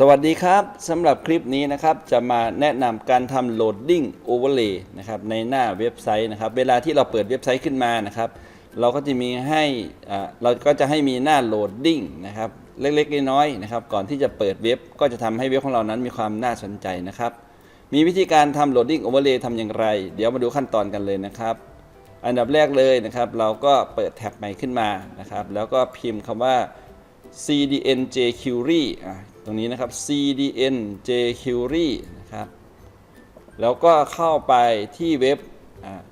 สวัสดีครับสำหรับคลิปนี้นะครับจะมาแนะนำการทำโหลดดิ้งโอเวอร์เลย์นะครับในหน้าเว็บไซต์นะครับ เวลาที่เราเปิดเว็บไซต์ขึ้นมานะครับ เราก็จะมีให้เราก็จะให้มีหน้าโหลดดิ้งนะครับเล็กๆน้อยๆนะครับ ก่อนที่จะเปิดเว็บ ก็จะทำให้เว็บของเรานั้นมีความน่าสนใจนะครับ มีวิธีการทำโหลดดิ้งโอเวอร์เลย์ทำอย่างไร เดี๋ยวมาดูขั้นตอนกันเลยนะครับ อันดับแรกเลยนะครับ เราก็เปิดแท็บใหม่ขึ้นมานะครับ แล้วก็พิมพ์คำว่า CDN jQuery ตรงนี้นะครับ CDN jQuery นะครับ แล้วก็เข้าไปที่เว็บ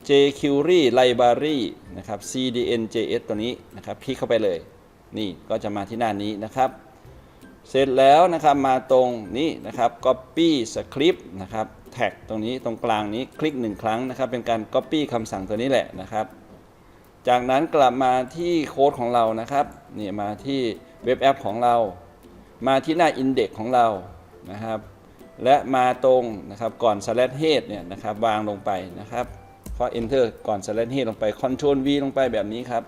jQuery library นะครับ CDN JS ตัวนี้นะครับคลิกเข้าไปเลย นี่ก็จะมาที่หน้านี้นะครับ เสร็จแล้วนะครับมาตรงนี้นะครับ copy script นะครับแท็กตรงนี้ตรงกลางนี้คลิกหนึ่งครั้งนะครับ เป็นการ copy คำสั่งตัวนี้แหละนะครับ จากนั้นกลับมาที่โค้ดของเรานะครับนี่มาที่เว็บแอปของเรา มาที่หน้า Index ของเรานะครับ และมาตรงนะครับก่อน slash head เนี่ยนะครับวางลงไปนะครับเพอ enter ก่อน slash head ลงไป control V ลงไปแบบนี้ครับ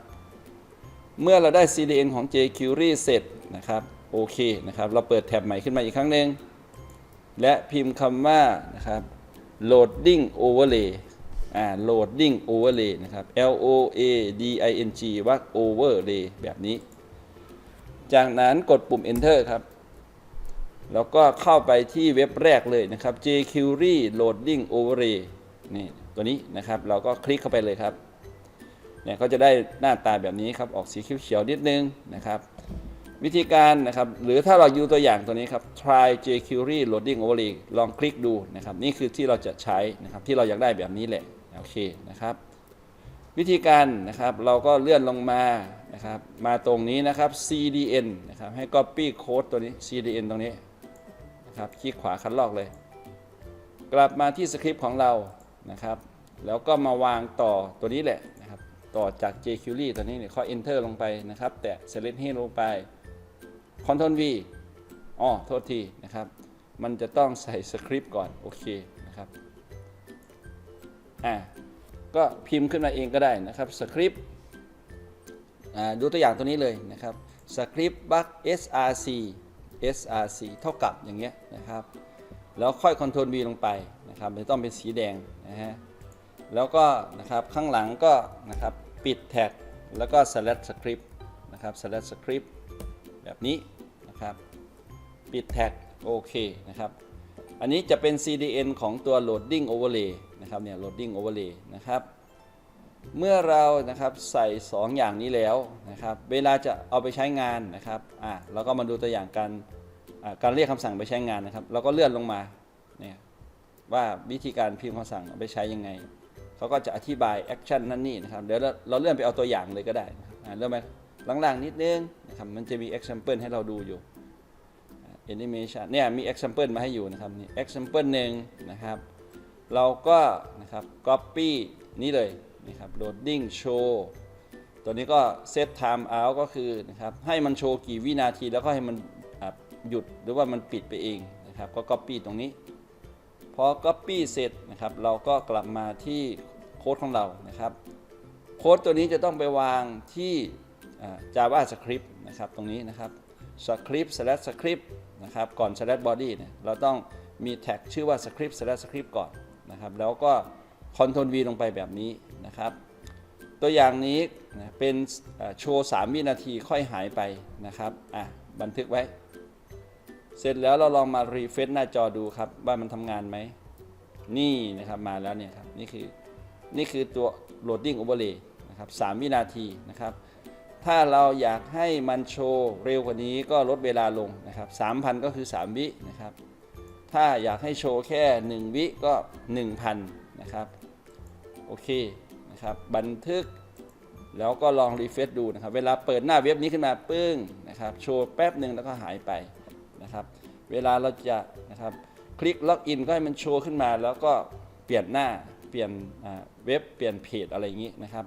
เมื่อเราได้ CDN ของ jQuery เสร็จนะครับโอเคนะครับเราเปิดแท็บใหม่ขึ้นมาอีกครั้งหนึ่งและพิมพ์คำว่านะครับ loading overlay อ่า loading overlay นะครับ L O A D I N G ว่า overlay แบบนี้ จากนั้นกดปุ่ม enter ครับ แล้วก็เข้าไปที่เว็บแรกเลยนะครับ jQuery loading overlay นี่ตัวนี้นะครับ เราก็คลิกเข้าไปเลยครับ เนี่ยก็จะได้หน้าตาแบบนี้ครับ ออกสีเขียวๆนิดนึงนะครับ วิธีการนะครับ หรือถ้าเราดูตัวอย่างตัวนี้ครับ try jQuery loading overlay ลองคลิกดูนะครับ นี่คือที่เราจะใช้นะครับ ที่เราอยากได้แบบนี้แหละ โอเคนะครับ วิธีการนะครับ เราก็เลื่อนลงมา นะครับมาตรงนี้นะครับ CDN นะครับให้ copy code ตัวนี้ CDN ตรงนี้นะครับคลิกขวาคันลอกเลย กลับมาที่สคริปต์ของเรานะครับ แล้วก็มาวางต่อตัวนี้แหละนะครับต่อจาก jQuery ตัวนี้เนี่ยข้อ enter ลงไปนะครับ แตะ select ให้ลงไป Ctrl V อ๋อโทษทีนะครับ มันจะต้องใส่สคริปต์ก่อน โอเคนะครับอ่าก็พิมพ์ขึ้นมาเองก็ได้นะครับสคริปต์ ดูตัวอย่างตัวนี้เลยนะครับสคริปต์บัค src src เท่ากับอย่างเงี้ยนะครับ แล้วค่อย Ctrl V ลงไปนะครับไม่ต้องเป็นสีแดงนะฮะแล้วก็นะครับข้างหลังก็นะครับปิดแท็กแล้วก็ select script นะครับ select script แบบนี้นะครับ ปิดแท็กโอเคนะครับ อันนี้จะเป็น CDN ของตัว loading overlay นะครับเนี่ย loading overlay นะครับ เมื่อเรานะครับใส่ 2 อย่างนี้แล้วนะครับเวลาจะเอาไปใช้งานนะครับอะเราก็มาดูตัวอย่างการการเรียกคำสั่งไปใช้งานนะครับ เราก็เลื่อนลงมาเนี่ยว่าวิธีการพิมพ์คำสั่งเอาไปใช้ยังไงเขาก็จะอธิบายแอคชั่นนั่นนี่นะครับเดี๋ยวเราเลื่อนไปเอาตัวอย่างเลยก็ได้นะครับอะเลื่อนไปล่างๆนิดนึงนะครับมันจะมี example ให้เราดูอยู่ animation เนี่ยมี example มาให้อยู่นะครับนี่ example หนึ่งนะครับ เราก็นะครับ copy นี้เลย นะครับ loading show ตัวนี้ก็ set time out ก็คือนะครับให้มันโชว์กี่วินาทีแล้วก็ให้มันหยุดหรือว่ามันปิดไปเองนะครับก็ copy ตรงนี้พอ copy เสร็จนะครับเราก็กลับมาที่โค้ดของเรานะครับโค้ดตัวนี้จะต้องไปวางที่ JavaScript นะครับตรงนี้นะครับ script slash script นะครับก่อน slash body เนี่ยเราต้องมีแท็กชื่อว่า script slash script ก่อนนะครับแล้วก็ Ctrl V ลงไปแบบนี้นะครับ ตัวอย่างนี้เป็นโชว์ 3 วินาทีค่อยหายไปนะครับอะบันทึกไว้ เสร็จแล้วเราลองมารีเฟซหน้าจอดูครับ ว่ามันทำงานไหม นี่นะครับมาแล้วเนี่ยครับนี่คือนี่คือตัว loading overlay นะครับ3วินาทีนะครับ ถ้าเราอยากให้มันโชว์เร็วกว่านี้ก็ลดเวลาลงนะครับ3,000 ก็คือ 3 วินะครับ ถ้าอยากให้โชว์แค่ 1 วิก็ 1,000 นะครับ โอเคนะครับบันทึกแล้วก็ลองรีเฟซดูนะครับ เวลาเปิดหน้าเว็บนี้ขึ้นมาปึ้งนะครับ โชว์แป๊บหนึ่งแล้วก็หายไปนะครับ เวลาเราจะนะครับ คลิกล็อกอินก็ให้มันโชว์ขึ้นมา แล้วก็เปลี่ยนหน้าเปลี่ยนเว็บเปลี่ยนเพจอะไรอย่างนี้นะครับ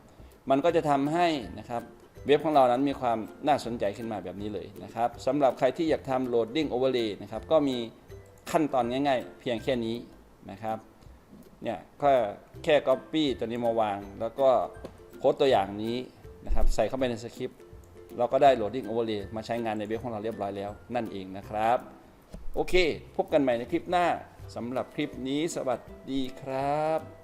มันก็จะทำให้นะครับเว็บของเรานั้นมีความน่าสนใจขึ้นมาแบบนี้เลยนะครับสำหรับใครที่อยากทำ loading overlay นะครับก็มีขั้นตอนง่ายๆ เพียงแค่นี้นะครับ เนี่ยแค่แค่ Copy ตัวนี้มาวาง แล้วก็โค้ดตัวอย่างนี้นะครับใส่เข้าไปในสคริปต์เราก็ได้ Loading Overlay มาใช้งานในเว็บของเราเรียบร้อยแล้ว นั่นเองนะครับ โอเค พบกันใหม่ในคลิปหน้าสำหรับคลิปนี้สวัสดีครับ